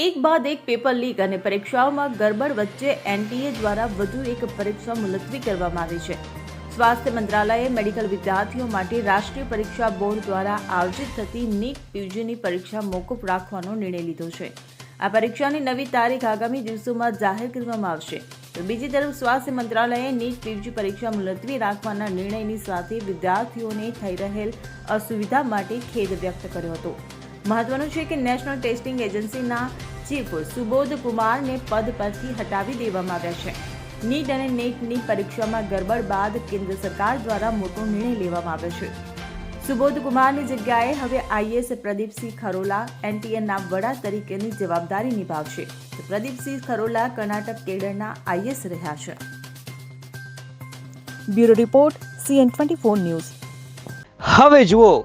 એક બાદ એક પેપર લીક અને પરીક્ષાઓમાં ગરબડ વચ્ચે એનટીએ દ્વારા વધુ એક પરીક્ષા મુલતવી કરવામાં આવી છે. સ્વાસ્થ્ય મંત્રાલયે મેડિકલ વિદ્યાર્થીઓ માટે રાષ્ટ્રીય પરીક્ષા બોર્ડ દ્વારા આયોજિત થતી નીટ પીજીની પરીક્ષા મોકૂફ રાખવાનો નિર્ણય લીધો છે. આ પરીક્ષાની નવી તારીખ આગામી દિવસોમાં જાહેર કરવામાં આવશે. તો બીજી તરફ સ્વાસ્થ્ય મંત્રાલયે નીટ પીજી પરીક્ષા મુલતવી રાખવાના નિર્ણયની સાથે વિદ્યાર્થીઓને થઈ રહેલ અસુવિધા માટે ખેદ વ્યક્ત કર્યો હતો. મહત્વનું છે કે નેશનલ ટેસ્ટિંગ એજન્સીના ચીફ સુબોધ કુમારને પદ પરથી હટાવી દેવામાં આવ્યા છે. નીટ અને નેટની પરીક્ષામાં ગરબડ બાદ કેન્દ્ર સરકાર દ્વારા મોટો નિર્ણય લેવામાં આવ્યો છે. સુબોધ કુમારની જગ્યાએ હવે આઈએસ પ્રદીપસિંહ ખરોલા એનટીએના વડા તરીકેની જવાબદારી નિભાવશે. પ્રદીપસિંહ ખરોલા કર્ણાટક કેડરના આઈએસ રહ્યા છે. Bureau report, CN twenty news. હવે જુઓ